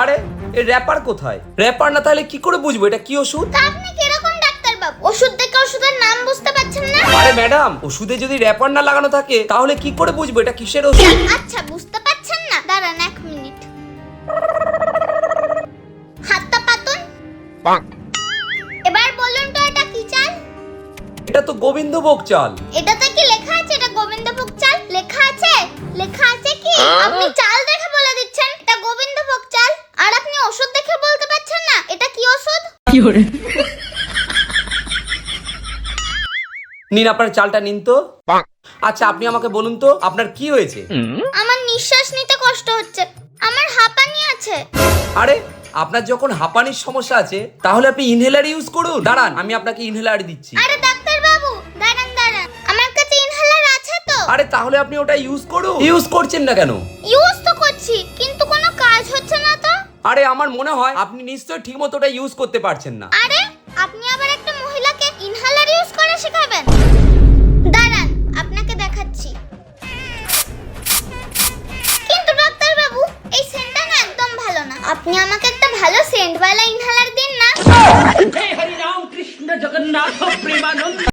আরে এ র্যাপার কোথায়? র্যাপার না তাহলে কি করে বুঝব? এটা কি ওষুধ? তা আপনি কীরকম ডাক্তার বাবু? ওষুধ দেখে ওষুধের নাম বুঝতে পারছেন না? আরে ম্যাডাম ওষুধে যদি র্যাপার না লাগানো থাকে তাহলে কি করে বুঝব? এটা কিসের ওষুধ? আচ্ছা বুঝতে পারছেন না? দাঁড়ান এক মিনিট। হাতটা পাতুন। এবার বলুন তো এটা কি চাল? এটা তো গোবিন্দভোগ চাল। এটাতে নিন আপনার চালটা নিন তো। আচ্ছা আপনি আমাকে বলুন তো আপনার কি হয়েছে? আমার নিঃশ্বাস নিতে কষ্ট হচ্ছে। আমার হাঁপানি আছে। আরে আপনার যখন হাঁপানির সমস্যা আছে তাহলে আপনি ইনহেলার ইউজ করুন। দাঁড়ান আমি আপনাকে ইনহেলার দিচ্ছি। আরে ডাক্তার বাবু দাঁড়ান দাঁড়ান। আমার কাছে ইনহেলার আছে তো। আরে তাহলে আপনি ওটা ইউজ করুন। ইউজ করছেন না কেন? ইউজ আরে, আমার মনে হয় আপনি নিশ্চয়ই ঠিকমতো ওটা ইউজ করতে পারছেন না। আরে, আপনি আবার একটা মহিলাকে ইনহেলার ইউজ করে শেখাবেন? দাঁড়ান, আপনাকে দেখাচ্ছি। কিন্তু ডাক্তার বাবু এই সেন্টটা না একদম ভালো না। আপনি আমাকে একটা